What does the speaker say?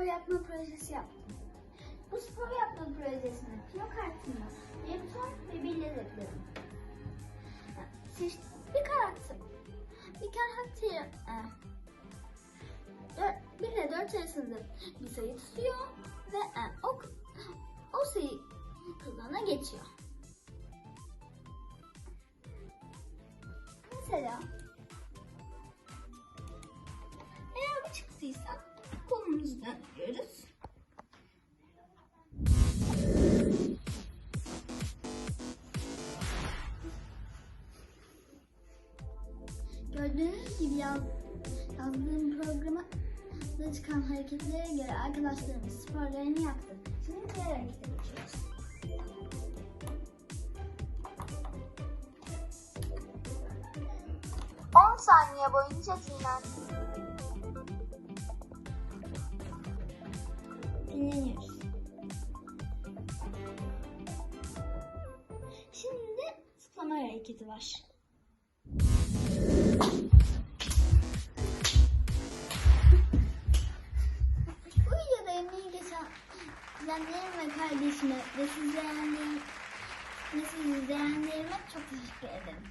yapma projesi yaptım. Bu spor yapma projesine pino kartımla buton ve bir led ekledim. Seç, bir karakter. Bir karakteri e, dört, bir ile dört arasında bir sayı tutuyor ve e, o, o sayı kılığına geçiyor. Mesela eğer bu çıktıysa Gördüğünüz gibi yaz, yazdığım programa da çıkan hareketlere göre arkadaşlarımız sporlarını yaptı. Şimdi diğer harekete geçiyoruz. On saniye boyunca dinlen. Dinleniyoruz. Şimdi zıplama hareketi var. İzleyenlerim ve kardeşime ve siz izleyenlerim ve siz izleyenlerime çok teşekkür ederim.